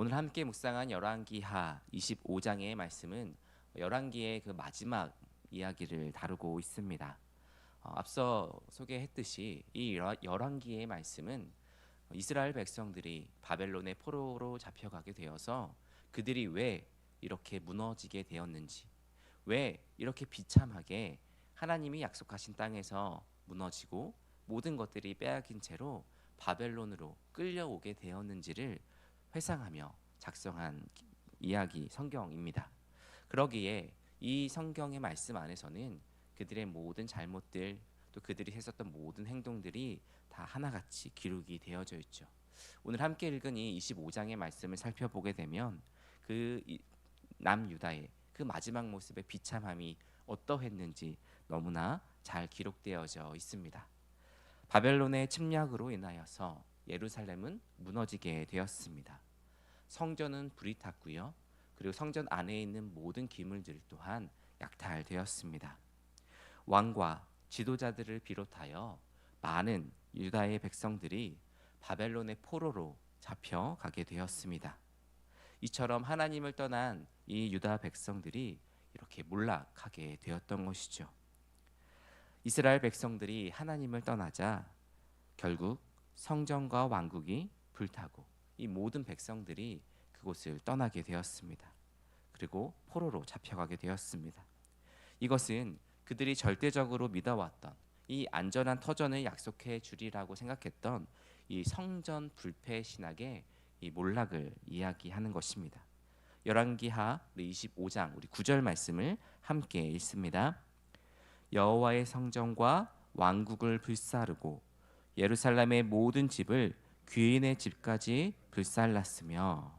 오늘 함께 묵상한 열왕기하 25장의 말씀은 열왕기의 그 마지막 이야기를 다루고 있습니다. 어, 앞서 소개했듯이 이 열- 열왕기의 말씀은 이스라엘 백성들이 바벨론의 포로로 잡혀가게 되어서 그들이 왜 이렇게 무너지게 되었는지, 왜 이렇게 비참하게 하나님이 약속하신 땅에서 무너지고 모든 것들이 빼앗긴 채로 바벨론으로 끌려오게 되었는지를 회상하며 작성한 이야기 성경입니다. 그러기에 이 성경의 말씀 안에서는 그들의 모든 잘못들 또 그들이 했었던 모든 행동들이 다 하나같이 기록이 되어져 있죠. 오늘 함께 읽은 이 25장의 말씀을 살펴보게 되면 그 남유다의 그 마지막 모습의 비참함이 어떠했는지 너무나 잘 기록되어져 있습니다. 바벨론의 침략으로 인하여서 예루살렘은 무너지게 되었습니다. 성전은 불이 탔고요. 그리고 성전 안에 있는 모든 기물들 또한 약탈되었습니다. 왕과 지도자들을 비롯하여 많은 유다의 백성들이 바벨론의 포로로 잡혀 가게 되었습니다. 이처럼 하나님을 떠난 이 유다 백성들이 이렇게 몰락하게 되었던 것이죠. 이스라엘 백성들이 하나님을 떠나자 결국 성전과 왕국이 불타고 이 모든 백성들이 그곳을 떠나게 되었습니다. 그리고 포로로 잡혀가게 되었습니다. 이것은 그들이 절대적으로 믿어왔던 이 안전한 터전을 약속해 주리라고 생각했던 이 성전 불패 신학의 이 몰락을 이야기하는 것입니다. 열왕기하 25장 우리 9절 말씀을 함께 읽습니다. 여호와의 성전과 왕국을 불사르고 예루살렘의 모든 집을 귀인의 집까지 불살랐으며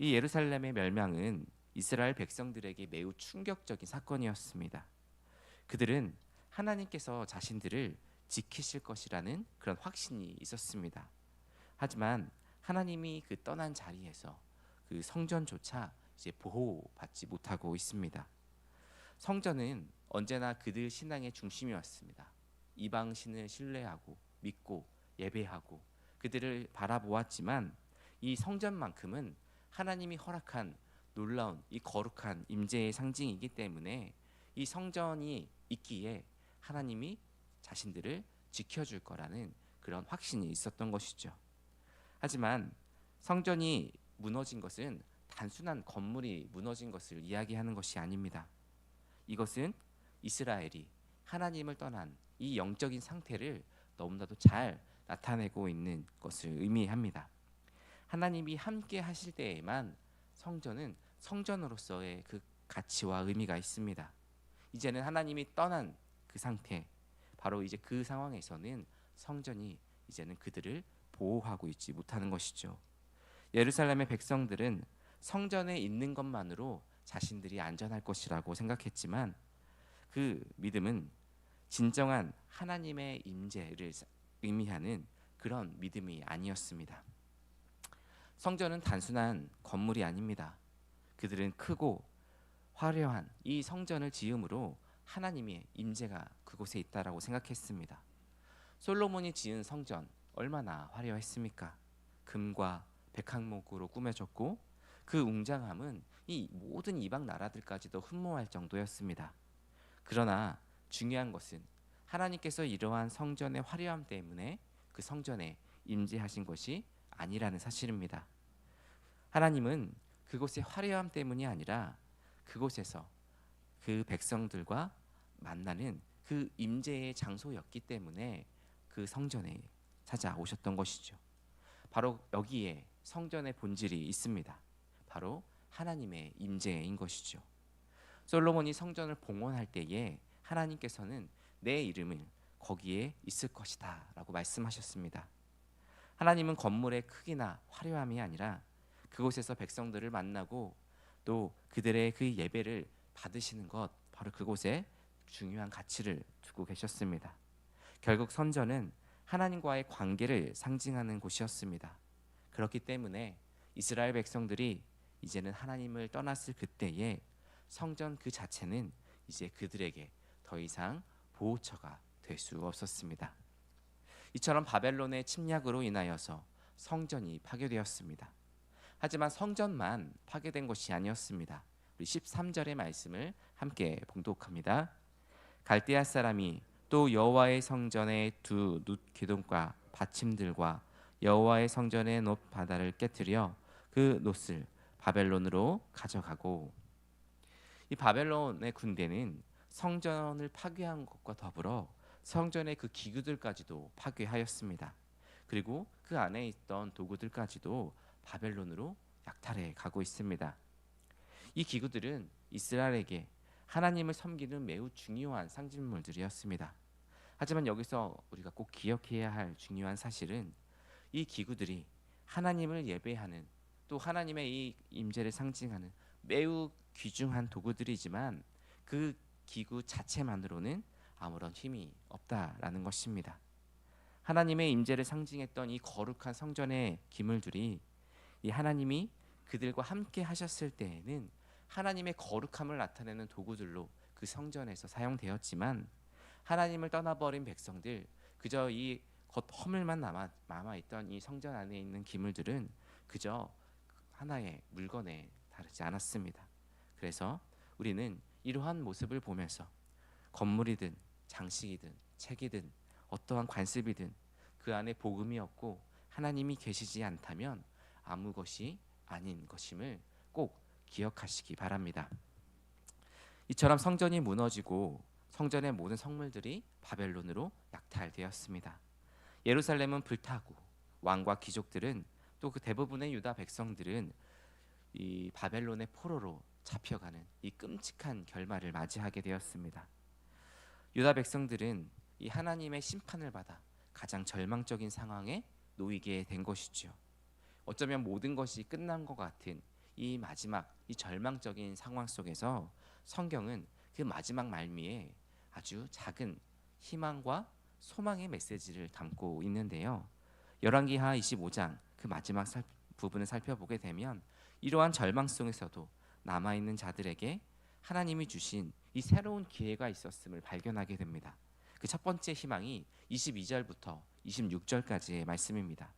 이 예루살렘의 멸망은 이스라엘 백성들에게 매우 충격적인 사건이었습니다. 그들은 하나님께서 자신들을 지키실 것이라는 그런 확신이 있었습니다. 하지만 하나님이 그 떠난 자리에서 그 성전조차 이제 보호받지 못하고 있습니다. 성전은 언제나 그들 신앙의 중심이었습니다. 이방 신을 신뢰하고 믿고 예배하고 그들을 바라보았지만 이 성전만큼은 하나님이 허락한 놀라운 이 거룩한 임재의 상징이기 때문에 이 성전이 있기에 하나님이 자신들을 지켜줄 거라는 그런 확신이 있었던 것이죠. 하지만 성전이 무너진 것은 단순한 건물이 무너진 것을 이야기하는 것이 아닙니다. 이것은 이스라엘이 하나님을 떠난 이 영적인 상태를 너무나도 잘 나타내고 있는 것을 의미합니다. 하나님이 함께 하실 때에만 성전은 성전으로서의 그 가치와 의미가 있습니다. 이제는 하나님이 떠난 그 상태, 바로 이제 그 상황에서는 성전이 이제는 그들을 보호하고 있지 못하는 것이죠. 예루살렘의 백성들은 성전에 있는 것만으로 자신들이 안전할 것이라고 생각했지만 그 믿음은 진정한 하나님의 임재를 의미하는 그런 믿음이 아니었습니다. 성전은 단순한 건물이 아닙니다. 그들은 크고 화려한 이 성전을 지음으로 하나님의 임재가 그곳에 있다라고 생각했습니다. 솔로몬이 지은 성전 얼마나 화려했습니까? 금과 백항목으로 꾸며졌고 그 웅장함은 이 모든 이방 나라들까지도 흠모할 정도였습니다. 그러나 중요한 것은 하나님께서 이러한 성전의 화려함 때문에 그 성전에 임재하신 것이 아니라는 사실입니다. 하나님은 그곳의 화려함 때문이 아니라 그곳에서 그 백성들과 만나는 그 임재의 장소였기 때문에 그 성전에 찾아오셨던 것이죠. 바로 여기에 성전의 본질이 있습니다. 바로 하나님의 임재인 것이죠. 솔로몬이 성전을 봉헌할 때에 하나님께서는 내 이름을 거기에 있을 것이다 라고 말씀하셨습니다. 하나님은 건물의 크기나 화려함이 아니라 그곳에서 백성들을 만나고 또 그들의 그 예배를 받으시는 것 바로 그곳에 중요한 가치를 두고 계셨습니다. 결국 선전은 하나님과의 관계를 상징하는 곳이었습니다. 그렇기 때문에 이스라엘 백성들이 이제는 하나님을 떠났을 그때에 성전 그 자체는 이제 그들에게 더 이상 보호처가 될 수 없었습니다. 이처럼 바벨론의 침략으로 인하여서 성전이 파괴되었습니다. 하지만 성전만 파괴된 것이 아니었습니다. 우리 13절의 말씀을 함께 봉독합니다. 갈대아 사람이 또 여호와의 성전의 두놋 기둥과 받침들과 여호와의 성전의 놋 바다를 깨뜨려 그 놋을 바벨론으로 가져가고 이 바벨론의 군대는 성전을 파괴한 것과 더불어 성전의 그 기구들까지도 파괴하였습니다. 그리고 그 안에 있던 도구들까지도 바벨론으로 약탈해 가고 있습니다. 이 기구들은 이스라엘에게 하나님을 섬기는 매우 중요한 상징물들이었습니다. 하지만 여기서 우리가 꼭 기억해야 할 중요한 사실은 이 기구들이 하나님을 예배하는 또 하나님의 이 임재를 상징하는 매우 귀중한 도구들이지만 그 기구 자체만으로는 아무런 힘이 없다라는 것입니다. 하나님의 임재를 상징했던 이 거룩한 성전의 기물들이 이 하나님이 그들과 함께 하셨을 때에는 하나님의 거룩함을 나타내는 도구들로 그 성전에서 사용되었지만 하나님을 떠나버린 백성들 그저 이 겉 허물만 남아 남아 있던 이 성전 안에 있는 기물들은 그저 하나의 물건에 다르지 않았습니다. 그래서 우리는 이러한 모습을 보면서 건물이든 장식이든 책이든 어떠한 관습이든 그 안에 복음이 없고 하나님이 계시지 않다면 아무 것이 아닌 것임을 꼭 기억하시기 바랍니다. 이처럼 성전이 무너지고 성전의 모든 성물들이 바벨론으로 약탈되었습니다. 예루살렘은 불타고 왕과 귀족들은 또 그 대부분의 유다 백성들은 이 바벨론의 포로로 잡혀가는 이 끔찍한 결말을 맞이하게 되었습니다. 유다 백성들은 이 하나님의 심판을 받아 가장 절망적인 상황에 놓이게 된 것이죠. 어쩌면 모든 것이 끝난 것 같은 이 마지막 이 절망적인 상황 속에서 성경은 그 마지막 말미에 아주 작은 희망과 소망의 메시지를 담고 있는데요. 열왕기하 25장 그 마지막 살, 부분을 살펴보게 되면 이러한 절망 속에서도 남아 있는 자들에게 하나님이 주신 이 새로운 기회가 있었음을 발견하게 됩니다. 그 첫 번째 희망이 22절부터 26절까지의 말씀입니다.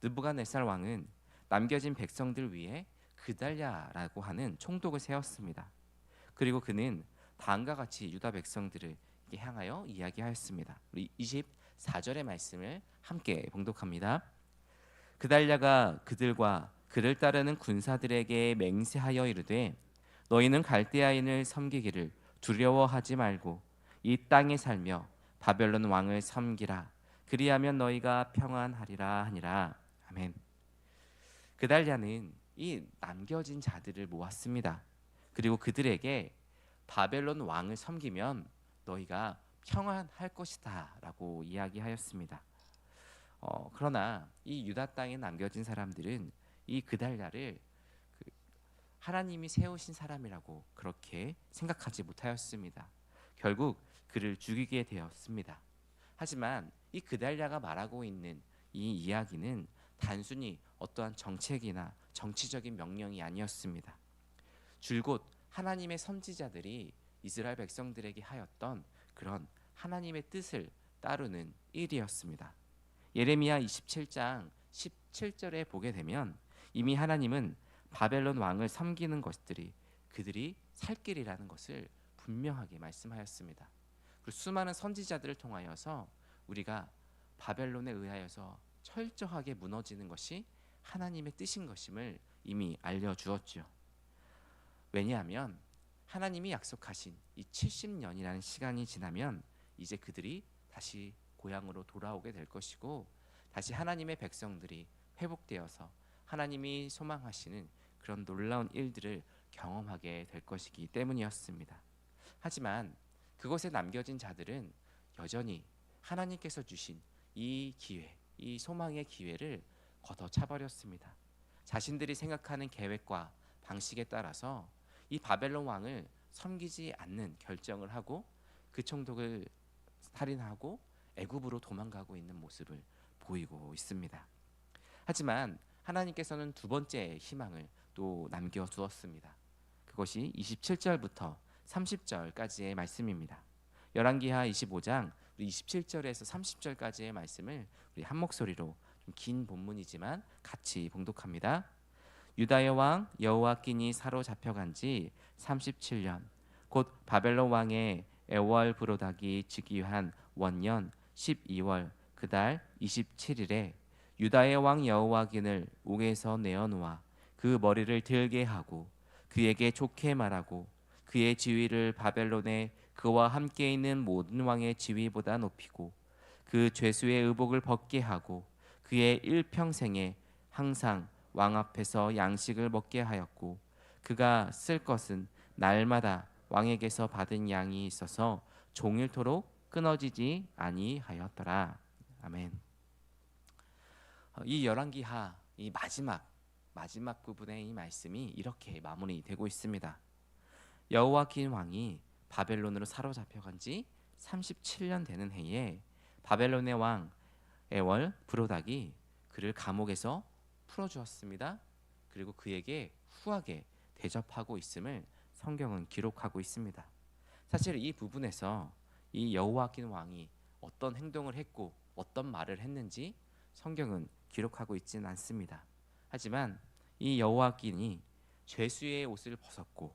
느부갓네살 왕은 남겨진 백성들 위해 그달랴라고 하는 총독을 세웠습니다. 그리고 그는 다음과 같이 유다 백성들을 향하여 이야기하였습니다. 우리 24절의 말씀을 함께 봉독합니다. 그달랴가 그들과 그를 따르는 군사들에게 맹세하여 이르되 너희는 갈대아인을 섬기기를 두려워하지 말고 이 땅에 살며 바벨론 왕을 섬기라 그리하면 너희가 평안하리라 하니라 아멘. 그달랴는 이 남겨진 자들을 모았습니다. 그리고 그들에게 바벨론 왕을 섬기면 너희가 평안할 것이다라고 이야기하였습니다. 어, 그러나 이 유다 땅에 남겨진 사람들은 이 그달랴를 그 하나님이 세우신 사람이라고 그렇게 생각하지 못하였습니다. 결국 그를 죽이게 되었습니다. 하지만 이 그달랴가 말하고 있는 이 이야기는 단순히 어떠한 정책이나 정치적인 명령이 아니었습니다. 줄곧 하나님의 선지자들이 이스라엘 백성들에게 하였던 그런 하나님의 뜻을 따르는 일이었습니다. 예레미야 27장 17절에 보게 되면 이미 하나님은 바벨론 왕을 섬기는 것들이 그들이 살 길이라는 것을 분명하게 말씀하였습니다. 그리고 수많은 선지자들을 통하여서 우리가 바벨론에 의하여서 철저하게 무너지는 것이 하나님의 뜻인 것임을 이미 알려 주었죠. 왜냐하면 하나님이 약속하신 이 70년이라는 시간이 지나면 이제 그들이 다시 고향으로 돌아오게 될 것이고 다시 하나님의 백성들이 회복되어서 하나님이 소망하시는 그런 놀라운 일들을 경험하게 될 것이기 때문이었습니다. 하지만 그곳에 남겨진 자들은 여전히 하나님께서 주신 이 기회, 이 소망의 기회를 걷어차 버렸습니다. 자신들이 생각하는 계획과 방식에 따라서 이 바벨론 왕을 섬기지 않는 결정을 하고 그 총독을 살인하고 애굽으로 도망가고 있는 모습을 보이고 있습니다. 하지만 하나님께서는 두 번째 희망을 또 남겨 두었습니다. 그것이 27절부터 30절까지의 말씀입니다. 열왕기하 25장 27절에서 30절까지의 말씀을 우리 한 목소리로 긴 본문이지만 같이 봉독합니다. 유다의 왕 여호와긴이 사로잡혀간 지 37년 곧 바벨론 왕의 에월 브로닥이 즉위한 원년 12월 그달 27일에 유다의 왕 여호와긴을 옥에서 내어놓아 그 머리를 들게 하고 그에게 좋게 말하고 그의 지위를 바벨론에 그와 함께 있는 모든 왕의 지위보다 높이고 그 죄수의 의복을 벗게 하고 그의 일평생에 항상 왕 앞에서 양식을 먹게 하였고 그가 쓸 것은 날마다 왕에게서 받은 양이 있어서 종일토록 끊어지지 아니하였더라. 아멘. 어, 이 열왕기하 이 마지막 마지막 부분의 이 말씀이 이렇게 마무리되고 있습니다. 여호와 긴 왕이 바벨론으로 사로잡혀간 지 37년 되는 해에 바벨론의 왕 에월 브로닥이 그를 감옥에서 풀어주었습니다. 그리고 그에게 후하게 대접하고 있음을 성경은 기록하고 있습니다. 사실 이 부분에서 이 여호와긴 왕이 어떤 행동을 했고 어떤 말을 했는지 성경은 기록하고 있지는 않습니다. 하지만 이 여호와긴이 죄수의 옷을 벗었고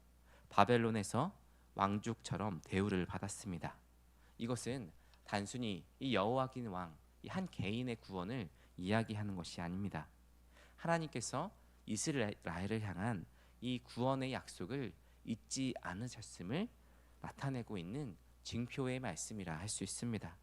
바벨론에서 왕족처럼 대우를 받았습니다. 이것은 단순히 이 여호와긴 왕 한 개인의 구원을 이야기하는 것이 아닙니다. 하나님께서 이스라엘을 향한 이 구원의 약속을 잊지 않으셨음을 나타내고 있는 징표의 말씀이라 할 수 있습니다.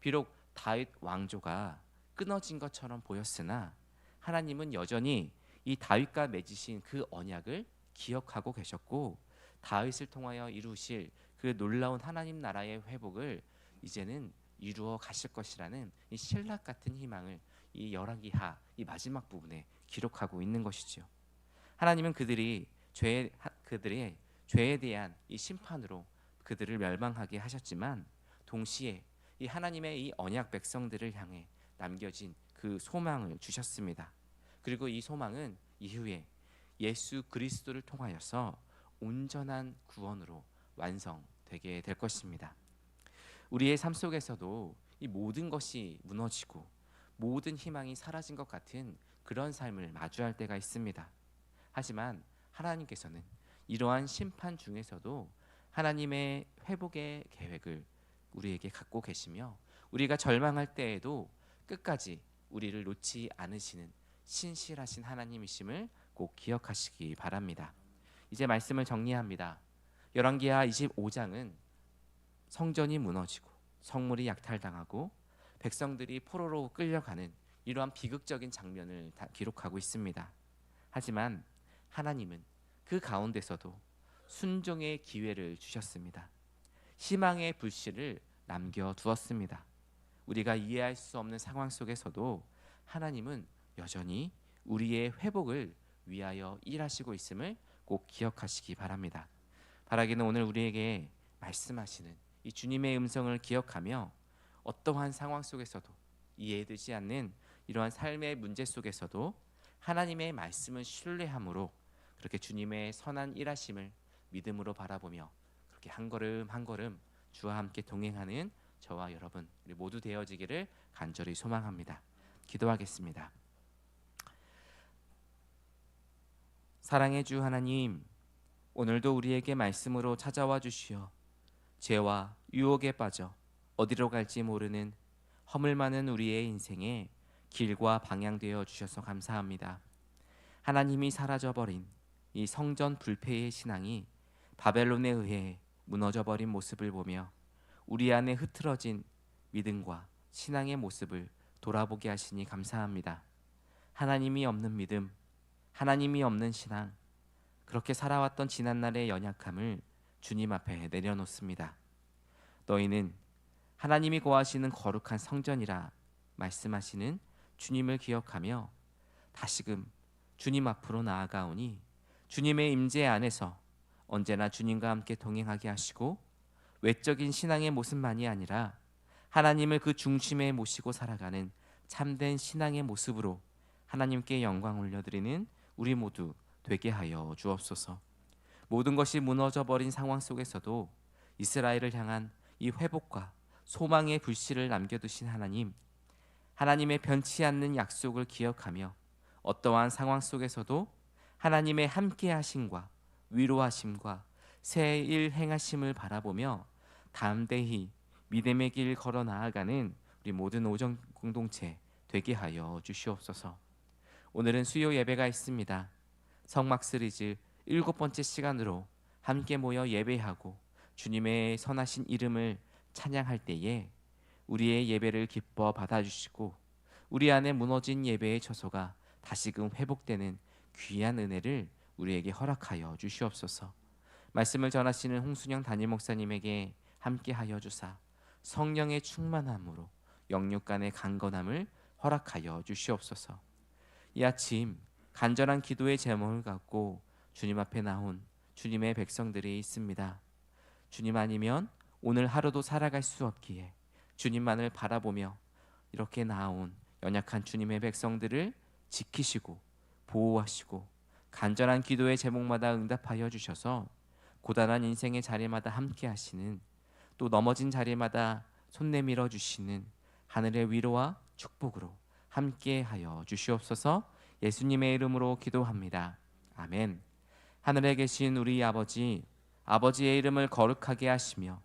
비록 다윗 왕조가 끊어진 것처럼 보였으나 하나님은 여전히 이 다윗과 맺으신 그 언약을 기억하고 계셨고 다윗을 통하여 이루실 그 놀라운 하나님 나라의 회복을 이제는 이루어 가실 것이라는 이 신락 같은 희망을 이 열왕기하 이 마지막 부분에 기록하고 있는 것이죠. 하나님은 그들이 죄 그들의 죄에 대한 이 심판으로 그들을 멸망하게 하셨지만 동시에 이 하나님의 이 언약 백성들을 향해 남겨진 그 소망을 주셨습니다. 그리고 이 소망은 이후에 예수 그리스도를 통하여서 온전한 구원으로 완성되게 될 것입니다. 우리의 삶 속에서도 이 모든 것이 무너지고 모든 희망이 사라진 것 같은 그런 삶을 마주할 때가 있습니다. 하지만 하나님께서는 이러한 심판 중에서도 하나님의 회복의 계획을 우리에게 갖고 계시며 우리가 절망할 때에도 끝까지 우리를 놓지 않으시는 신실하신 하나님이심을 꼭 기억하시기 바랍니다. 이제 말씀을 정리합니다. 열왕기하 25장은 성전이 무너지고 성물이 약탈당하고 백성들이 포로로 끌려가는 이러한 비극적인 장면을 기록하고 있습니다. 하지만 하나님은 그 가운데서도 순종의 기회를 주셨습니다. 희망의 불씨를 남겨 두었습니다. 우리가 이해할 수 없는 상황 속에서도 하나님은 여전히 우리의 회복을 위하여 일하시고 있음을 꼭 기억하시기 바랍니다. 바라기는 오늘 우리에게 말씀하시는 이 주님의 음성을 기억하며 어떠한 상황 속에서도 이해되지 않는 이러한 삶의 문제 속에서도 하나님의 말씀을 신뢰함으로 그렇게 주님의 선한 일하심을 믿음으로 바라보며 그렇게 한 걸음 한 걸음 주와 함께 동행하는 저와 여러분 우리 모두 되어지기를 간절히 소망합니다. 기도하겠습니다. 사랑의 주 하나님, 오늘도 우리에게 말씀으로 찾아와 주시어 죄와 유혹에 빠져 어디로 갈지 모르는 허물 많은 우리의 인생에 길과 방향 되어 주셔서 감사합니다. 하나님이 사라져 버린 이 성전 불패의 신앙이 바벨론에 의해 무너져 버린 모습을 보며 우리 안에 흐트러진 믿음과 신앙의 모습을 돌아보게 하시니 감사합니다. 하나님이 없는 믿음, 하나님이 없는 신앙, 그렇게 살아왔던 지난날의 연약함을 주님 앞에 내려놓습니다. 너희는 하나님이 거하시는 거룩한 성전이라 말씀하시는 주님을 기억하며 다시금 주님 앞으로 나아가오니 주님의 임재 안에서 언제나 주님과 함께 동행하게 하시고 외적인 신앙의 모습만이 아니라 하나님을 그 중심에 모시고 살아가는 참된 신앙의 모습으로 하나님께 영광 올려드리는 우리 모두 되게 하여 주옵소서. 모든 것이 무너져 버린 상황 속에서도 이스라엘을 향한 이 회복과 소망의 불씨를 남겨두신 하나님, 하나님의 변치 않는 약속을 기억하며 어떠한 상황 속에서도 하나님의 함께 하심과 위로하심과 새일 행하심을 바라보며 담대히 믿음의 길 걸어 나아가는 우리 모든 오정 공동체 되게 하여 주시옵소서. 오늘은 수요 예배가 있습니다. 성막 시리즈 일곱 번째 시간으로 함께 모여 예배하고 주님의 선하신 이름을 찬양할 때에 우리의 예배를 기뻐 받아주시고 우리 안에 무너진 예배의 처소가 다시금 회복되는 귀한 은혜를 우리에게 허락하여 주시옵소서. 말씀을 전하시는 홍순영 담임 목사님에게 함께하여 주사 성령의 충만함으로 영육 간의 강건함을 허락하여 주시옵소서. 이 아침 간절한 기도의 제목을 갖고 주님 앞에 나온 주님의 백성들이 있습니다. 주님 아니면 오늘 하루도 살아갈 수 없기에 주님만을 바라보며 이렇게 나온 연약한 주님의 백성들을 지키시고 보호하시고 간절한 기도의 제목마다 응답하여 주셔서 고단한 인생의 자리마다 함께 하시는 또 넘어진 자리마다 손 내밀어 주시는 하늘의 위로와 축복으로 함께 하여 주시옵소서 예수님의 이름으로 기도합니다. 아멘. 하늘에 계신 우리 아버지, 아버지의 이름을 거룩하게 하시며